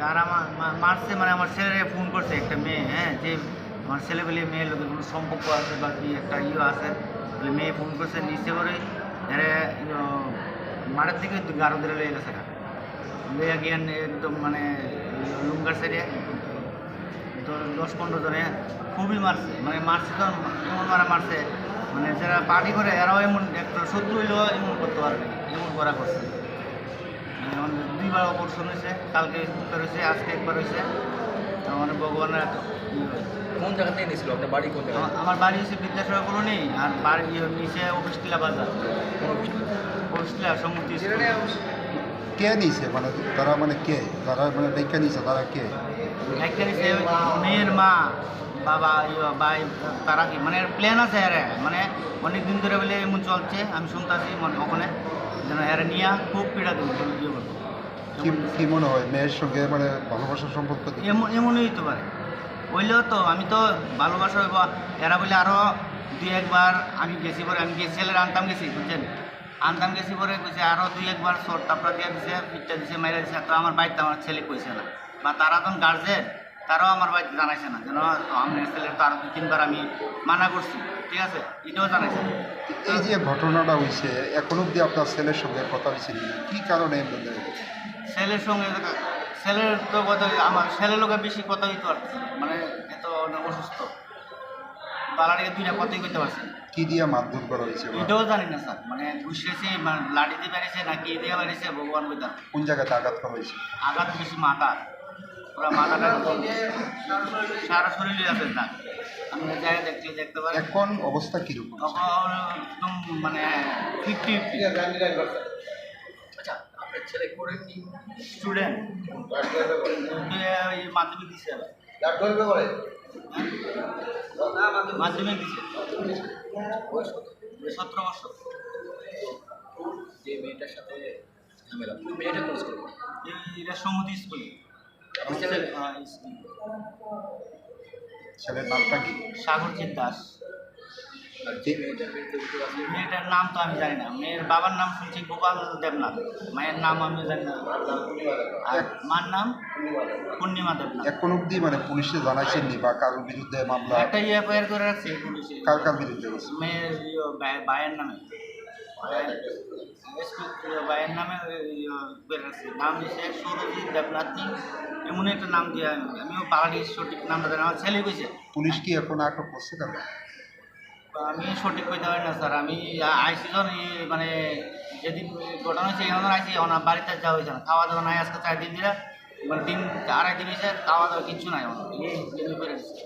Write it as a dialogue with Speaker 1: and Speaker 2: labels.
Speaker 1: আর আমার মা- মারছে মানে আমার ছেলে ফোন করছে একটা মেয়ে হ্যাঁ যে আমার ছেলে বলে মেয়ের লোকের কোনো সম্পর্ক আছে বা কি একটা ইয়ে আছে, বলে মেয়ে ফোন করছে নিচে করে এরে মাঠের থেকে গারো ধরে লেগে গেছে লইয়া গিয়ে একদম মানে লুঙ্গার সাইডে দশ পনেরো জনে খুবই মারছে। মানে মারছে তো এমন মারা মারছে। মানে যারা পার্টি করে, এরাও এমন একটা শত্রু হইলেও এমন করতে পারবে এমন করা করছে মানে দুইবার অপারেশন হয়েছে কালকে একবার হয়েছে আজকে একবার হয়েছে। মানে ভগবানের।
Speaker 2: কোন জায়গা থেকে নিয়েছিল? আপনার বাড়ি কোন জায়গায়
Speaker 1: আমার বাড়ি হচ্ছে বিদ্যাসাগর কলোনি আর বাড়ি নিচে অফিসটিলা বাজার। অফিসটিলা সমুদ্র স্কুল।
Speaker 3: কে নিছে মানে তারা মানে কে? তারা মানে দেখা নিছে তারা কে?
Speaker 1: একটা নিচে মেয়ের মা বাবা ভাই তারা কি? মানে প্ল্যান আছে আরে মানে অনেক দিন ধরে বলে এমন চলছে আমি শুনতেছি মানে ওখানে। যেন এরা নিয়ে খুব পীড়া দেবো ইয়ে
Speaker 3: কি মনে হয়, মেয়ের সঙ্গে মানে ভালোবাসার সম্পর্ক
Speaker 1: এমন, এমনই হইতে পারে। হইলেও তো, আমি তো ভালোবাসা হইব, এরা বলে আরও দুই একবার আমি গেছি পরে, আমি গেছি, ছেলের আনতাম গেছি, বুঝছেন? আনতাম গেছি পরে কইছে আরও দুই একবার শর্ট টাপড়া দিয়ে দিছে পিঠটা দিছে, মাইরা দিছে, তো আমার বাড়িতে আমার ছেলে কইছে না। বা তারা তো গার্জেন তারাও আমার বাড়িতে জানাইছে না যেন আমার ছেলের তো আরও দু তিনবার আমি মানা করছি ঠিক আছে? এটাও জানাইছে
Speaker 3: এই যে ঘটনাটা হয়েছে এখন অব্দি আপনার ছেলের সঙ্গে কথা হয়েছিল না কি কারণে
Speaker 1: ছেলের সঙ্গে ছেলের তো কথা আমার ছেলের লোকের বেশি কথা হইতে পারছে। মানে এত অসুস্থ। পালারিকে দুইটা কথাই কইতে পারছে
Speaker 3: কি দিয়ে মারধর করা হয়েছে
Speaker 1: এটাও জানি না স্যার মানে ঘুষেছে মানে লাঠি দিয়ে বেড়েছে না কি দিয়ে বেড়েছে ভগবান বইতাম
Speaker 3: কোন জায়গাতে আঘাত করা হয়েছে
Speaker 1: আঘাত বেশি মাথা পুরো মাথাটা সারা শরীরে আছে না আমি জায়গায় দেখলে দেখতে পারি
Speaker 3: এখন অবস্থা কীরকম?
Speaker 1: তখন একদম মানে ফিফটি ফিফটি
Speaker 2: আচ্ছা আপনার ছেলে করে কি?
Speaker 1: স্টুডেন্ট মাধ্যমিক দিছে আবার। মাধ্যমিক দিছে।
Speaker 2: বয়স কত?
Speaker 1: সতেরো বছর।
Speaker 2: যে মেয়েটার সাথে ঝামেলা মেয়েটা কোন স্কুল
Speaker 1: এই- এটা সমুদ্র স্কুল
Speaker 3: ছেলের নামটা কি?
Speaker 1: সাগরজিৎ দাস।
Speaker 2: মেয়েটার
Speaker 1: নাম তো আমি জানি না। মেয়ের বাবার নাম শুনছি গোপাল দেবনাথ। মায়ের নাম আমি জানি না। আর মার নাম? পূর্ণিমা দেবনাথ।
Speaker 3: এখন অব্দি মানে পুলিশে জানাইছেননি বা কারোর বিরুদ্ধে মামলা
Speaker 1: একটা ইয়ে করে রাখছে পুলিশে।
Speaker 3: কার কার বিরুদ্ধে?
Speaker 1: মেয়ের ইয়ে ভাই- ভাইয়ের নামে। ভাইয়ের- ইয়ে নামে নাম দিয়েছে সৌরজিৎ দেবনাথী এমন একটা নাম দিয়ে আমি আমিও বাঙালির সঠিক নামটা জানি আমার ছেলে কইছে
Speaker 3: পুলিশ কি এখন আটক করছে কেন
Speaker 1: আমি সঠিক কইতে পারি না স্যার। আমি আইসি যখন মানে যেদিন ঘটনা হয়েছে এখন আইসি এখন বাড়িতে যাওয়া হয়েছে না খাওয়া দাওয়া নাই আজকে চার দিন দিলে মানে তিন আড়াই দিন হয়েছে খাওয়া দাওয়া কিচ্ছু নাই দিছে।